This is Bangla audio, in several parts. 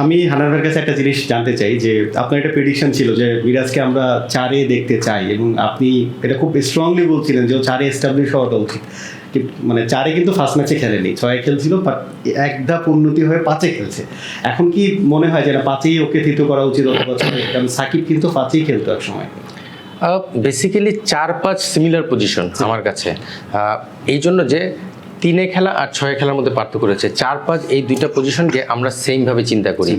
আমি হানান ভাইয়ের কাছে একটা জিনিস জানতে চাই যে আপনার একটা প্রেডিকশন ছিল যে মিরাজকে আমরা চারে দেখতে চাই এবং আপনি এটা খুব স্ট্রংলি বলছিলেন যে ও চারে এস্টাবলিশ হওয়াটা উচিত। মানে চারে কিন্তু ফার্স্ট ম্যাচে খেলেনি ছয়ে খেলছিল বাট এক ধাপ উন্নতি হয়ে পাঁচে খেলছে। এখন কি মনে হয় যে না পাঁচেই ওকে তৃতীয় করা উচিত অত বছরে কারণ সাকিব কিন্তু পাঁচেই খেলতো এক সময় বেসিক্যালি চার পাঁচ সিমিলার পজিশন আমার কাছে। এই জন্য যে তিনে খেলা আর ছয় খেলার মধ্যে পার্থক্য রয়েছে। চার পাঁচ এই দুইটা পজিশনকে আমরা সেমভাবে চিন্তা করি।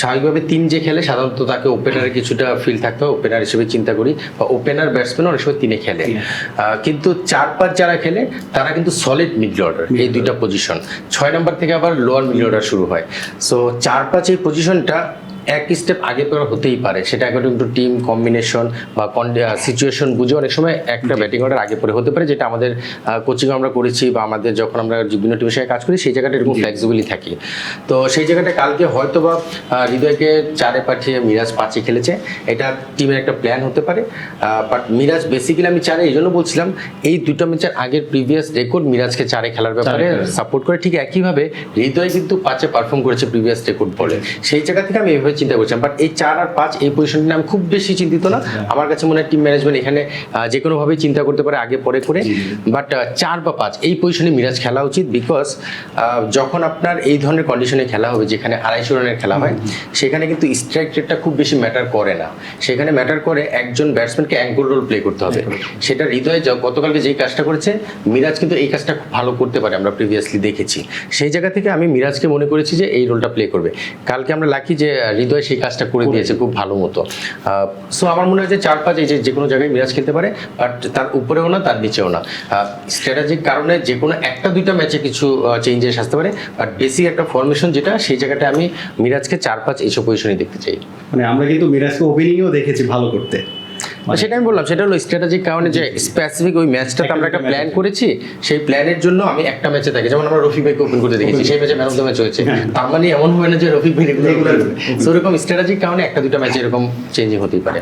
স্বাভাবিকভাবে তিন যে খেলে সাধারণত তাকে ওপেনারে কিছুটা ফিল থাকতে হয় ওপেনার হিসেবে চিন্তা করি বা ওপেনার ব্যাটসম্যান অনেক সময় তিনে খেলে। কিন্তু চার পাঁচ যারা খেলে তারা কিন্তু সলিড মিডল অর্ডার এই দুইটা পজিশন ছয় নম্বর থেকে আবার লোয়ার মিডল অর্ডার শুরু হয়। সো চার পাঁচ এই পজিশনটা এক স্টেপ আগে পরে হতেই পারে। সেটা অ্যাকর্ডিং টু টিম কম্বিনেশন বা সিচুয়েশন বুঝে অনেক সময় একটা ব্যাটিং অর্ডার আগে পরে হতে পারে যেটা আমাদের কোচিং আমরা করেছি বা আমাদের যখন আমরা বিভিন্ন টিমের সাথে কাজ করি সেই জায়গাটা এরকম ফ্লেক্সিবিলি থাকি। তো সেই জায়গাটা কালকে হয়তো বা হৃদয়কে চারে পাঠিয়ে মিরাজ পাঁচে খেলেছে। এটা টিমের একটা প্ল্যান হতে পারে। বাট মিরাজ বেসিক্যালি আমি চারে এই জন্য বলছিলাম এই দুটো ম্যাচের আগের প্রিভিয়াস রেকর্ড মিরাজকে চারে খেলার ব্যাপারে সাপোর্ট করে। ঠিক একইভাবে হৃদয় কিন্তু পাঁচে পারফর্ম করেছে প্রিভিয়াস রেকর্ড বলে। সেই জায়গা থেকে আমি এইভাবে চিন্তা করছিলাম বাট এই চার আর পাঁচ এই পজিশনটা নিয়ে আমি খুব বেশি চিন্তিত না। আমার কাছে মনে হয় টিম ম্যানেজমেন্ট এখানে যে কোনোভাবেই চিন্তা করতে পারে আগে পরে করে। বাট চার বা পাঁচ এই পজিশনে মিরাজ খেলা উচিত বিকজ যখন আপনার এই ধরনের কন্ডিশনে খেলা হবে যেখানে আড়াইশো রানের খেলা হয় সেখানে কিন্তু স্ট্রাইক রেটটা খুব বেশি ম্যাটার করে না। সেখানে ম্যাটার করে একজন ব্যাটসম্যানকে অ্যাঙ্কর রোল প্লে করতে হবে। সেটা হৃদয়ে গতকালকে যেই কাজটা করেছে মিরাজ কিন্তু এই কাজটা খুব ভালো করতে পারে আমরা প্রিভিয়াসলি দেখেছি। সেই জায়গা থেকে আমি মিরাজকে মনে করেছি যে এই রোলটা প্লে করবে। কালকে আমরা লাকি যে হৃদয় সেই কাজটা করে দিয়েছে খুব ভালো মতো। সো আমার মনে হয় যে চার পাঁচ এই যে যে কোনো জায়গায় মিরাজ খেলতে পারে বাট তার উপরেও না তার নিচেও না। স্ট্র্যাটেজিক কারণে যে কোনো একটা দুইটা ম্যাচে কিছু চেঞ্জেস আসতে পারে বাট বেসিক একটা ফরমেশন যেটা সেই জায়গাটা আমি মিরাজকে চার পাঁচ এইসব পজিশনে দেখতে চাই। মানে আমরা কিন্তু মিরাজকে ওপেনিংয়েও দেখেছি ভালো করতে। সেটা আমি বললাম সেটা হলো স্ট্র্যাটেজিক কারণে যে স্পেসিফিক ওই ম্যাচটাতে আমরা একটা প্ল্যান করেছি সেই প্ল্যানের জন্য আমি একটা ম্যাচে থাকি। যেমন আমরা রফিক ভাইকে ওপেন করতে দেখেছি সেই ম্যাচে ম্যান অফ দ্য ম্যাচ হয়েছে। তার মানে এমন হবে না যে রফিক ভাই রেগুলার সেরকম স্ট্র্যাটেজিক কারণে একটা দুটো ম্যাচে এরকম চেঞ্জিং হতেই পারে।